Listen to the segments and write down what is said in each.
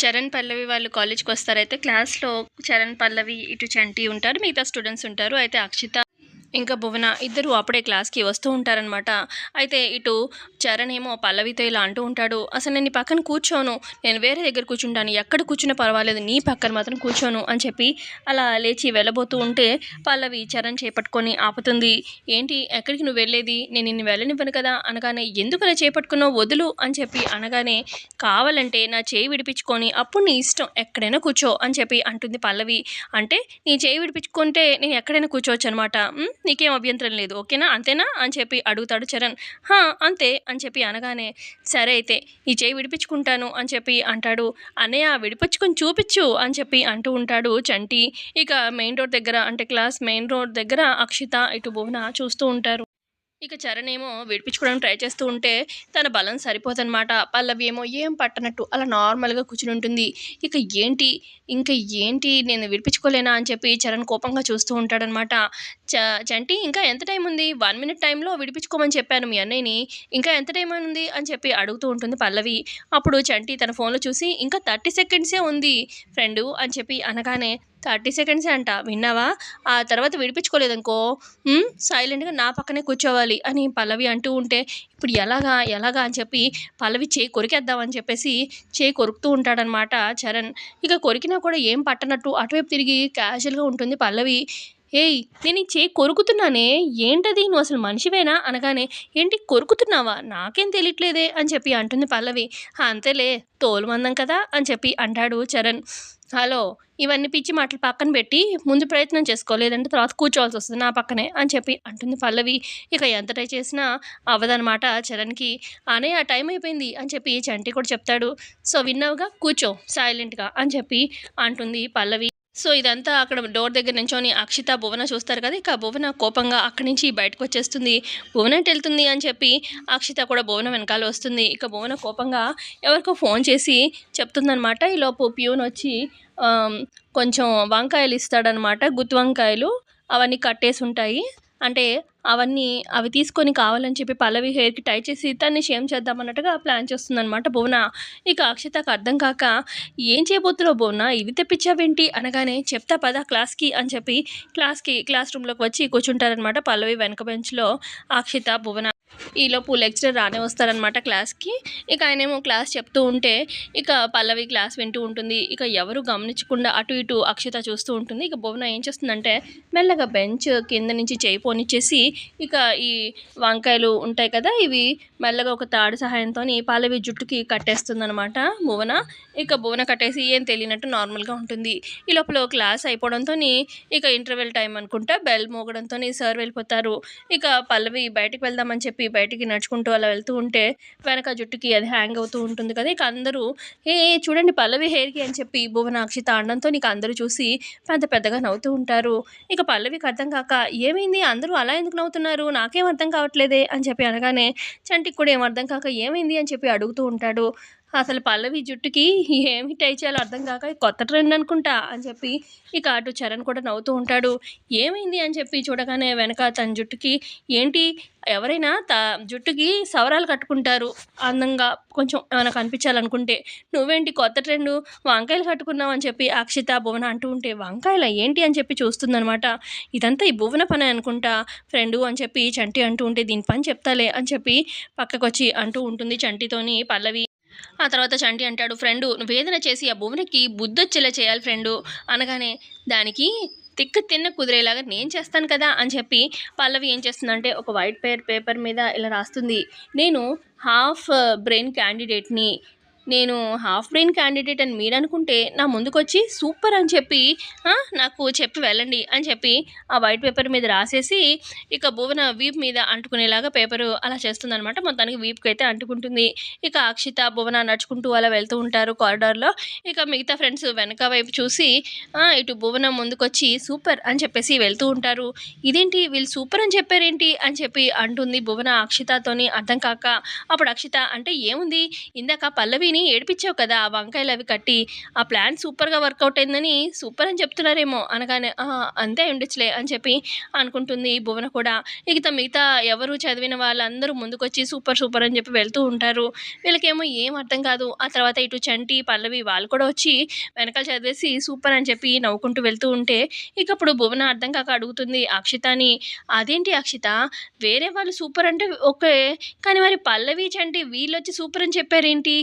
చరణ్ పల్లవి వాళ్ళు కాలేజ్కి వస్తారైతే క్లాస్లో చరణ్ పల్లవి ఇటు చంటి ఉంటారు మిగతా స్టూడెంట్స్ ఉంటారు. అయితే అక్షిత ఇంకా భువన ఇద్దరు అప్పుడే క్లాస్కి వస్తూ ఉంటారనమాట అయితే ఇటు చరణ్ ఏమో పల్లవితో ఇలా అంటూ ఉంటాడు అసలు నేను పక్కన కూర్చోను నేను వేరే దగ్గర కూర్చుంటాను ఎక్కడ కూర్చున్నా పర్వాలేదు నీ పక్కన మాత్రం కూర్చోను అని చెప్పి అలా లేచి వెళ్ళబోతూ ఉంటే పల్లవి చరణ్ చేపట్టుకొని ఆపుతుంది. ఏంటి ఎక్కడికి నువ్వు వెళ్ళేది? నేను నిన్ను వెళ్ళనివ్వను కదా అనగానే ఎందుకు అలా చేపట్టుకున్నావు? వదులు అని చెప్పి అనగానే కావాలంటే నా చేయి విడిపించుకొని అప్పుడు నీ ఇష్టం ఎక్కడైనా కూర్చో అని చెప్పి అంటుంది పల్లవి. అంటే నీ చేయి విడిపించుకుంటే నేను ఎక్కడైనా కూర్చోవచ్చు అనమాట నీకేం అభ్యంతరం లేదు ఓకేనా? అంతేనా? అని చెప్పి అడుగుతాడు చరణ్. హా అంతే అని చెప్పి అనగానే సరే అయితే ఈ చేయి విడిపించుకుంటాను అని చెప్పి అంటాడు. అన్నయ్య విడిపించుకొని చూపించు అని చెప్పి అంటూ ఉంటాడు చంటి. ఇక మెయిన్ రోడ్ దగ్గర అంటే క్లాస్ మెయిన్ రోడ్ దగ్గర అక్షిత ఇటు భువన చూస్తూ ఉంటారు. ఇక చరణ్ ఏమో విడిపించుకోవడానికి ట్రై చేస్తూ ఉంటే తన బలం సరిపోదన్నమాట. పల్లవి ఏమో ఏం పట్టనట్టు అలా నార్మల్గా కూర్చుని ఉంటుంది. ఇక ఏంటి? ఇంకా ఏంటి? నేను విడిపించుకోలేనా? అని చెప్పి చరణ్ కోపంగా చూస్తూ ఉంటాడనమాట చ చంటి ఇంకా ఎంత టైం ఉంది? వన్ మినిట్ టైంలో విడిపించుకోమని చెప్పాను మీ అన్నయ్యని. ఇంకా ఎంత టైం ఉంది? అని చెప్పి అడుగుతూ ఉంటుంది పల్లవి. అప్పుడు చంటి తన ఫోన్లో చూసి ఇంకా థర్టీ సెకండ్సే ఉంది ఫ్రెండు అని చెప్పి అనగానే థర్టీ సెకండ్సే అంట. విన్నావా? ఆ తర్వాత విడిపించుకోలేదనుకో సైలెంట్గా నా పక్కనే కూర్చోవాలి అని పల్లవి అంటూ ఉంటే ఇప్పుడు ఎలాగా ఎలాగా? అని చెప్పి పల్లవి చేయి కొరికేద్దామని చెప్పేసి చేయి కొరుకుతూ ఉంటాడనమాట చరణ్. ఇక కొరికినా కూడా ఏం పట్టనట్టు అటువైపు తిరిగి క్యాజువల్గా ఉంటుంది పల్లవి. ఏయ్ నేను ఈ చేయి కొరుకుతున్నానే? ఏంటది? నువ్వు అసలు మనిషివేనా? అనగానే ఏంటి కొరుకుతున్నావా? నాకేం తెలియట్లేదే అని చెప్పి అంటుంది పల్లవి. అంతేలే తోలు మందం కదా అని చెప్పి అంటాడు చరణ్. హలో ఇవన్నీ పిచ్చి మాటలు పక్కన పెట్టి ముందు ప్రయత్నం చేసుకో లేదంటే తర్వాత కూర్చోవాల్సి వస్తుంది నా పక్కనే అని చెప్పి అంటుంది పల్లవి. ఇక ఎంత ట్రై చేసినా అవ్వదనమాట చరణ్కి. అనే ఆ టైం అయిపోయింది అని చెప్పి చంటి కూడా చెప్తాడు. సో విన్నావుగా? కూర్చో సైలెంట్గా అని చెప్పి అంటుంది పల్లవి. సో ఇదంతా అక్కడ డోర్ దగ్గర నుంచొని అక్షిత భువన చూస్తారు కదా. ఇక భువన కోపంగా అక్కడి నుంచి బయటకు వచ్చేస్తుంది. భువన వెళ్తుంది అని చెప్పి అక్షిత కూడా భువన వెనకాల వస్తుంది. ఇక భువన కోపంగా ఎవరికో ఫోన్ చేసి చెప్తుందనమాట ఈలోపు ప్యూన్ వచ్చి కొంచెం వంకాయలు ఇస్తాడనమాట గుత్తి వంకాయలు అవన్నీ కట్టేసి ఉంటాయి. అంటే అవన్నీ అవి తీసుకొని కావాలని చెప్పి పల్లవి హెయిర్కి టై చేసి తన్ని షేమ్ చేద్దామన్నట్టుగా ప్లాన్ చేస్తుందన్నమాట భువన. ఇక అక్షితకు అర్థం కాక ఏం చేయబోతున్నావు భువన? ఇవి తెప్పించావేంటి? అనగానే చెప్తా పదా క్లాస్కి అని చెప్పి క్లాస్కి క్లాస్ రూమ్లోకి వచ్చి కూర్చుంటారనమాట పల్లవి వెనక బెంచ్లో అక్షిత భువన. ఈలోపు లెక్చరర్ రానే వస్తారనమాట క్లాస్కి. ఇక ఆయనేమో క్లాస్ చెప్తూ ఉంటే ఇక పల్లవి క్లాస్ వింటూ ఉంటుంది. ఇక ఎవరు గమనించకుండా అటు ఇటు అక్షిత చూస్తూ ఉంటుంది. ఇక భువన ఏం చేస్తుందంటే మెల్లగా బెంచ్ కింద నుంచి చేయి పోనిచ్చేసి ఇక ఈ వంకాయలు ఉంటాయి కదా ఇవి మెల్లగా ఒక తాడు సహాయంతో పల్లవి జుట్టుకి కట్టేస్తుందనమాట భువన. ఇక భువన కట్టేసి ఏం తెలియనట్టు నార్మల్గా ఉంటుంది. ఈ లోపల క్లాస్ అయిపోవడంతో ఇక ఇంటర్వెల్ టైం అనుకుంటా బెల్ మోగడంతో సార్ వెళ్ళిపోతారు. ఇక పల్లవి బయటికి వెళ్దామని చెప్పి బయటికి నడుచుకుంటూ అలా వెళ్తూ ఉంటే వెనక జుట్టుకి అది హ్యాంగ్ అవుతూ ఉంటుంది కదా. ఇక అందరూ ఏ చూడండి పల్లవి హెయిర్కి అని చెప్పి భువనాక్షి తాండంతో నీకు అందరూ చూసి పెద్ద పెద్దగా నవ్వుతూ ఉంటారు. ఇక పల్లవికి అర్థం కాక ఏమైంది? అందరూ అలా ఎందుకు నవ్వుతున్నారు? నాకేం అర్థం కావట్లేదే అని చెప్పి అనగానే చంటికి కూడా ఏం అర్థం కాక ఏమైంది? అని చెప్పి అడుగుతూ ఉంటాడు. అసలు పల్లవి జుట్టుకి ఏమి టై చేయాలో అర్థం కాక కొత్త ట్రెండ్ అనుకుంటా అని చెప్పి ఇక అటు చరణ్ కూడా నవ్వుతూ ఉంటాడు. ఏమైంది అని చెప్పి చూడగానే వెనక తన జుట్టుకి ఏంటి? ఎవరైనా త జుట్టుకి సవరాలు కట్టుకుంటారు అందంగా కొంచెం ఏమైనా కనిపించాలనుకుంటే. నువ్వేంటి కొత్త ట్రెండ్ వంకాయలు కట్టుకున్నావు అని చెప్పి అక్షిత భువన అంటూ ఉంటే వంకాయల ఏంటి? అని చెప్పి చూస్తుందనమాట ఇదంతా ఈ భువన పని అనుకుంటా. ఫ్రెండు అని చెప్పి చంటి అంటూ ఉంటే దీని పని చెప్తాలే అని చెప్పి పక్కకొచ్చి అంటూ ఉంటుంది చంటితోని పల్లవి. ఆ తర్వాత చంటి అంటాడు ఫ్రెండు నువ్వు చేసి ఆ భువనకి బుద్ధొచ్చేలా చేయాలి ఫ్రెండు అనగానే దానికి తిక్క తిన్న కుదిరేలాగా నేను చేస్తాను కదా అని చెప్పి పల్లవి ఏం చేస్తుందంటే ఒక వైట్ పేపర్ పేపర్ మీద ఇలా రాస్తుంది నేను హాఫ్ బ్రెయిన్ క్యాండిడేట్ని నేను హాఫ్ బ్రెయిన్ క్యాండిడేట్ అని మీరు అనుకుంటే నా ముందుకొచ్చి సూపర్ అని చెప్పి నాకు చెప్పి వెళ్ళండి అని చెప్పి ఆ వైట్ పేపర్ మీద రాసేసి ఇక భువన వీప్ మీద అంటుకునేలాగా పేపరు అలా చేస్తుందనమాట మొత్తానికి వీప్కి అయితే అంటుకుంటుంది. ఇక అక్షిత భువన నడుచుకుంటూ అలా వెళ్తూ ఉంటారు కారిడార్లో ఇక మిగతా ఫ్రెండ్స్ వెనక వైపు చూసి ఇటు భువన ముందుకొచ్చి సూపర్ అని చెప్పేసి వెళ్తూ ఉంటారు. ఇదేంటి? వీళ్ళు సూపర్ అని చెప్పారేంటి? అని చెప్పి అంటుంది భువన అక్షితతోని అర్థం కాక అప్పుడు అక్షిత అంటే ఏముంది? ఇందాక పల్లవి పల్లవిని ఏడిపించావు కదా? ఆ వంకాయలు అవి కట్టి ఆ ప్లాన్ సూపర్గా వర్కౌట్ అయిందని సూపర్ అని చెప్తున్నారేమో అనగానే అంతే ఉండొచ్చులే అని చెప్పి అనుకుంటుంది భువన కూడా. ఇక మిగతా ఎవరు చదివిన వాళ్ళందరూ ముందుకొచ్చి సూపర్ సూపర్ అని చెప్పి వెళ్తూ ఉంటారు. వీళ్ళకేమో ఏం అర్థం కాదు. ఆ తర్వాత ఇటు చంటి పల్లవి వాళ్ళు కూడా వచ్చి వెనకాల చదివేసి సూపర్ అని చెప్పి నవ్వుకుంటూ వెళ్తూ ఉంటే ఇక అప్పుడు భువన అర్థం కాక అడుగుతుంది అక్షితని అదేంటి అక్షిత? వేరే వాళ్ళు సూపర్ అంటే ఓకే. కానీ మరి పల్లవి చంటి వీళ్ళు వచ్చి సూపర్ అని చెప్పారేంటి?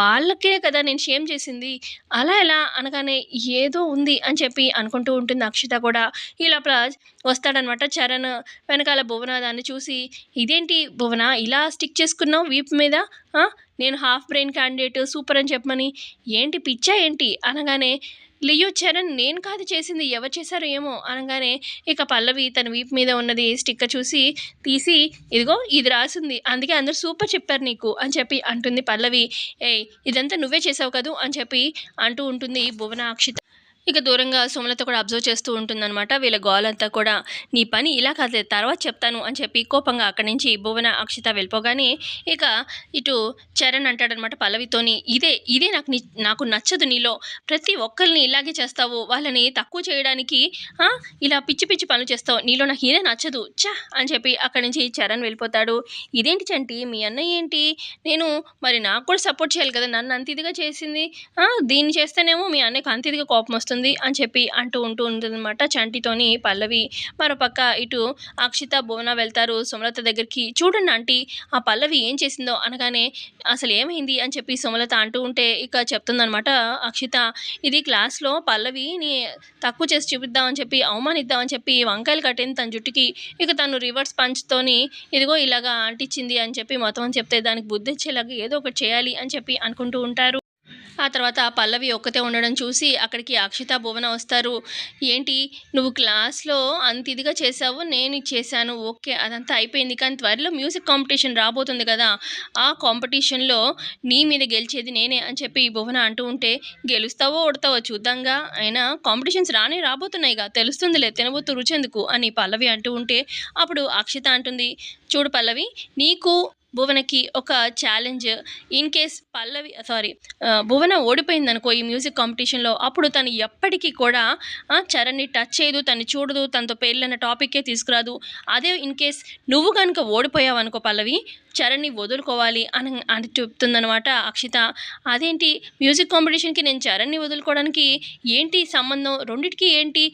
వాళ్ళకే కదా నేను షేమ్ చేసింది. అలా ఎలా అనగానే ఏదో ఉంది అని చెప్పి అనుకుంటూ ఉంటుంది అక్షిత కూడా. ఈ లోపల వస్తాడనమాట చరణ్. వెనకాల భువన దాన్ని చూసి ఇదేంటి భువన ఇలా స్టిక్ చేసుకున్నావు వీప్ మీద? నేను హాఫ్ బ్రెయిన్ క్యాండిడేట్ సూపర్ అని చెప్పమని. ఏంటి పిచ్చా ఏంటి? అనగానే లియో చరణ్ నేను కాదు చేసింది ఎవరు చేశారో ఏమో అనగానే ఇక పల్లవి తన వీపు మీద ఉన్నది స్టిక్కర్ చూసి తీసి ఇదిగో ఇది రాసింది. అందుకే అందరూ సూపర్ చెప్పారు నీకు అని చెప్పి అంటుంది పల్లవి. ఏయ్ ఇదంతా నువ్వే చేసావు కదూ అని చెప్పి అంటూ ఉంటుంది భువన అక్షిత ఇక దూరంగా సుమలత కూడా అబ్జర్వ్ చేస్తూ ఉంటుందన్నమాట. వీళ్ళ గోల్ అంతా కూడా నీ పని ఇలా కాదు తర్వాత చెప్తాను అని చెప్పి కోపంగా అక్కడి నుంచి భువన అక్షిత వెళ్ళిపోగానే ఇక ఇటు చరణ్ అంటాడనమాట పల్లవితోని ఇదే ఇదే నాకు నాకు నచ్చదు నీలో. ప్రతి ఒక్కరిని ఇలాగే చేస్తావు. వాళ్ళని తక్కువ చేయడానికి ఇలా పిచ్చి పిచ్చి పనులు చేస్తావు. నీలో నాకు ఇదే నచ్చదు. చా అని చెప్పి అక్కడి నుంచి చరణ్ వెళ్ళిపోతాడు. ఇదేంటి చంటి మీ అన్నయ్య ఏంటి? నేను మరి నాకు కూడా సపోర్ట్ చేయాలి కదా. నన్ను అంత ఇదిగా చేసింది. దీన్ని చేస్తేనేమో మీ అన్నయ్యకు అంత ఇదిగా కోపం వస్తుంది. వస్తుంది అని చెప్పి అంటూ ఉంటూ ఉంటుందన్నమాట. చంటితోని పల్లవి మరోపక్క ఇటు అక్షిత భువన వెళ్తారు సుమలత దగ్గరికి. చూడండి ఆంటీ ఆ పల్లవి ఏం చేసిందో అనగానే అసలు ఏమైంది అని చెప్పి సుమలత అంటూ ఉంటే ఇక చెప్తుందనమాట అక్షిత ఇది క్లాస్లో పల్లవిని తక్కువ చేసి చూపిద్దామని చెప్పి అవమానిద్దామని చెప్పి వంకాయలు కట్టింది తన జుట్టుకి. ఇక తను రివర్స్ పంచ్తోని ఇదిగో ఇలాగా అంటించింది అని చెప్పి మొత్తం అని చెప్తే దానికి బుద్ధి వచ్చేలాగా ఏదో ఒకటి చేయాలి అని చెప్పి అనుకుంటూ ఉంటారు. ఆ తర్వాత పల్లవి ఒక్కతే ఉండడం చూసి అక్కడికి అక్షిత భువన వస్తారు. ఏంటి? నువ్వు క్లాస్లో అంత ఇదిగా చేసావు నేను చేశాను. ఓకే అదంతా అయిపోయింది. కానీ త్వరలో మ్యూజిక్ కాంపిటీషన్ రాబోతుంది కదా. ఆ కాంపిటీషన్లో నీ మీద గెలిచేది నేనే అని చెప్పి భువన అంటూ ఉంటే గెలుస్తావో ఓడతావో చూద్దాంగా. అయినా కాంపిటీషన్స్ రానే రాబోతున్నాయిగా తెలుస్తుందిలే తినబోతు రుచెందుకు అని పల్లవి అంటూ ఉంటే అప్పుడు అక్షిత అంటుంది. చూడు పల్లవి నీకు భువనకి ఒక challenge in case Pallavi uh, sorry uh, Bhuvana ఓడిపోయింది అనుకో ఈ మ్యూజిక్ కాంపిటీషన్లో అప్పుడు తను ఎప్పటికీ కూడా uh, చరణ్ని టచ్ చేయదు తను చూడదు తనతో పెళ్ళన్న టాపిక్కే తీసుకురాదు. అదే ఇన్ కేస్ నువ్వు కనుక ఓడిపోయావు అనుకో పల్లవి చరణ్ని వదులుకోవాలి అని అని చెప్తుందనమాట అక్షిత. అదేంటి? మ్యూజిక్ కాంపిటీషన్కి నేను చరణ్ని వదులుకోవడానికి ఏంటి సంబంధం? రెండిటికి ఏంటి?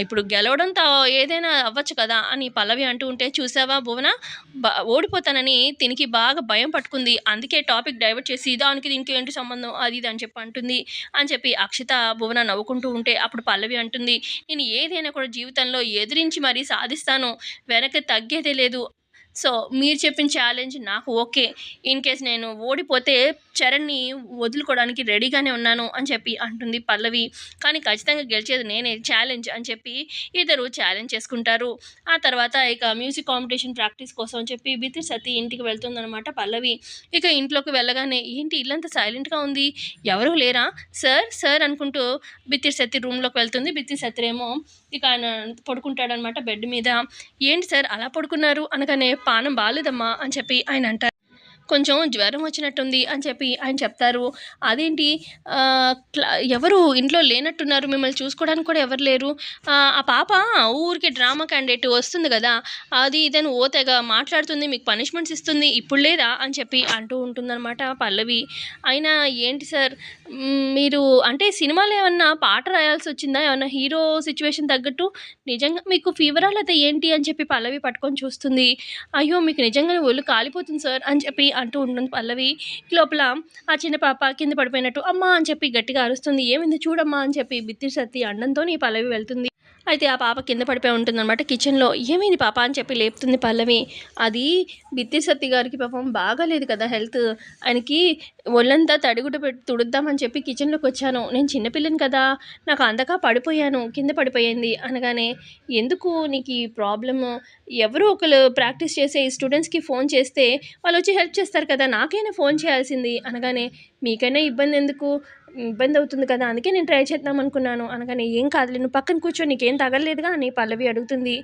ఇప్పుడు గెలవడంతా ఏదైనా అవ్వచ్చు కదా అని పల్లవి అంటూ ఉంటే చూసావా భువన? ఓడిపోతానని తినికి బాగా భయం పట్టుకుంది. అందుకే టాపిక్ డైవర్ట్ చేసి దానికి దీనికి ఏంటి సంబంధం? అది ఇది అని చెప్పి అంటుంది. అని చెప్పి అక్షిత భువన నవ్వుకుంటూ ఉంటే అప్పుడు పల్లవి అంటుంది నేను ఏదైనా కూడా జీవితంలో ఎదిరించి మరీ సాధిస్తాను. వెనక్కి తగ్గేదే లేదు. సో మీరు చెప్పిన ఛాలెంజ్ నాకు ఓకే. ఇన్ కేస్ నేను ఓడిపోతే చరణ్ని వదులుకోవడానికి రెడీగానే ఉన్నాను అని చెప్పి అంటుంది పల్లవి. కానీ ఖచ్చితంగా గెలిచేది నేనే. ఛాలెంజ్ అని చెప్పి ఇద్దరు ఛాలెంజ్ చేసుకుంటారు. ఆ తర్వాత ఇక మ్యూజిక్ కాంపిటీషన్ ప్రాక్టీస్ కోసం అని చెప్పి బితి సతి ఇంటికి వెళ్తుందనమాట పల్లవి. ఇక ఇంట్లోకి వెళ్ళగానే ఏంటి ఇల్లంతా సైలెంట్గా ఉంది? ఎవరూ లేరా? సార్ సార్ అనుకుంటూ బిత్తి సత్తి రూమ్లోకి వెళ్తుంది. బిత్తి సత్రేమో ఇక ఆయన పడుకుంటాడనమాట బెడ్ మీద. ఏంటి సార్ అలా పడుకున్నారు? అనగానే పానం బాగాలేదమ్మా అని చెప్పి ఆయన అంటారు. కొంచెం జ్వరం వచ్చినట్టుంది అని చెప్పి ఆయన చెప్తారు. అదేంటి? ఎవరు ఇంట్లో లేనట్టున్నారు మిమ్మల్ని చూసుకోవడానికి కూడా ఎవరు లేరు. ఆ పాప ఊరికి డ్రామా క్యాండిడేట్ వస్తుంది కదా అది ఇదని ఓతగా మాట్లాడుతుంది మీకు పనిష్మెంట్స్ ఇస్తుంది ఇప్పుడు లేదా అని చెప్పి అంటూ ఉంటుందన్నమాట పల్లవి. అయినా ఏంటి సార్? మీరు అంటే సినిమాలో ఏమన్నా పాట రాయాల్సి వచ్చిందా? ఏమన్నా హీరో సిచ్యువేషన్ తగ్గట్టు? నిజంగా మీకు ఫీవరా అయితే ఏంటి అని చెప్పి పల్లవి పట్టుకొని చూస్తుంది. అయ్యో మీకు నిజంగానే ఒళ్ళు కాలిపోతుంది సార్ అని చెప్పి అంటూ ఉంటుంది పల్లవి. లోపల ఆ చిన్న పాప కింద పడిపోయినట్టు అమ్మా అని చెప్పి గట్టిగా అరుస్తుంది. ఏమైంది? చూడమ్మా అని చెప్పి బిత్తి సత్తి అండంతో పల్లవి వెళ్తుంది. అయితే ఆ పాప కింద పడిపోయి ఉంటుందన్నమాట. కిచెన్లో ఏమైంది పాప అని చెప్పి లేపుతుంది పల్లవి. అది బిత్తి సత్తి గారికి పాపం బాగాలేదు కదా హెల్త్. ఆయనకి ఒళ్ళంతా తడిగుట పెట్టి తుడుద్దామని చెప్పి కిచెన్లోకి వచ్చాను. నేను చిన్నపిల్లని కదా నాకు అందక పడిపోయాను కింద పడిపోయింది అనగానే ఎందుకు నీకు ఈ ప్రాబ్లమ్? ఎవరు ఒకరు ప్రాక్టీస్ చేసే ఈ స్టూడెంట్స్కి ఫోన్ చేస్తే వాళ్ళు వచ్చి హెల్ప్ చేస్తారు కదా నాకైనా ఫోన్ చేయాల్సింది అనగానే మీకైనా ఇబ్బంది ఎందుకు? ఇబ్బంది అవుతుంది కదా అందుకే నేను ట్రై చేద్దాం అనుకున్నాను. అనగానే ఏం కాదులే నువ్వు పక్కన కూర్చో నీకేం తగలలేదుగా? అని పల్లవి అడుగుతుంది.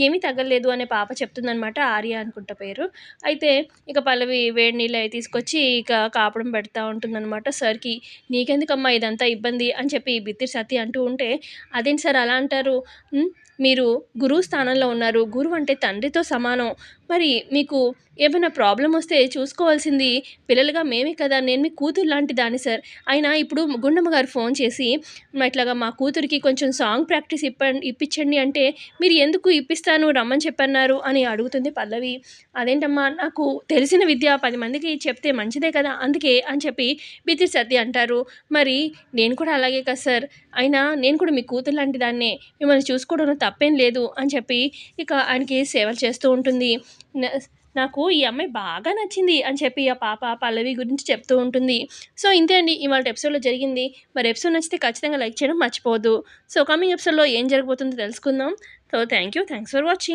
ఏమీ తగలలేదు అనే పాప చెప్తుందనమాట ఆర్య అనుకుంటా పేరు. అయితే ఇక పల్లవి వేడి నీళ్ళు అవి తీసుకొచ్చి ఇక కాపడం పెడతా ఉంటుందన్నమాట సార్కి. నీకెందుకమ్మా ఇదంతా ఇబ్బంది? అని చెప్పి బిత్తిరి సతి అంటూ ఉంటే అదేంటి సార్ అలా అంటారు? మీరు గురువు స్థానంలో ఉన్నారు. గురువు అంటే తండ్రితో సమానం. మరి మీకు ఏమైనా ప్రాబ్లం వస్తే చూసుకోవాల్సింది పిల్లలుగా మేమే కదా నేను మీ కూతురు లాంటి దాన్ని సార్. అయినా ఇప్పుడు గుండమ్మ గారు ఫోన్ చేసి ఇట్లాగా మా కూతురికి కొంచెం సాంగ్ ప్రాక్టీస్ ఇప్పండి ఇప్పించండి అంటే మీరు ఎందుకు ఇప్పిస్తాను రమ్మని చెప్పన్నారు అని అడుగుతుంది పల్లవి. అదేంటమ్మా నాకు తెలిసిన విద్య పది మందికి చెప్తే మంచిదే కదా అందుకే అని చెప్పి బితి సత్య అంటారు. మరి నేను కూడా అలాగే కదా సార్ అయినా నేను కూడా మీ కూతురు లాంటి దాన్నే మిమ్మల్ని చూసుకోవడంలో తప్పేం లేదు అని చెప్పి ఇక ఆయనకి సేవలు చేస్తూ ఉంటుంది. నాకు ఈ అమ్మాయి బాగా నచ్చింది అని చెప్పి ఆ పాప పల్లవి గురించి చెప్తూ ఉంటుంది. సో ఇంతే అండి. ఇవాళ ఎపిసోడ్లో జరిగింది. మరి ఎపిసోడ్ నచ్చితే ఖచ్చితంగా లైక్ చేయడం మర్చిపోవద్దు. సో కమింగ్ ఎపిసోడ్లో ఏం జరగబోతుందో తెలుసుకుందాం. So thank you thanks for watching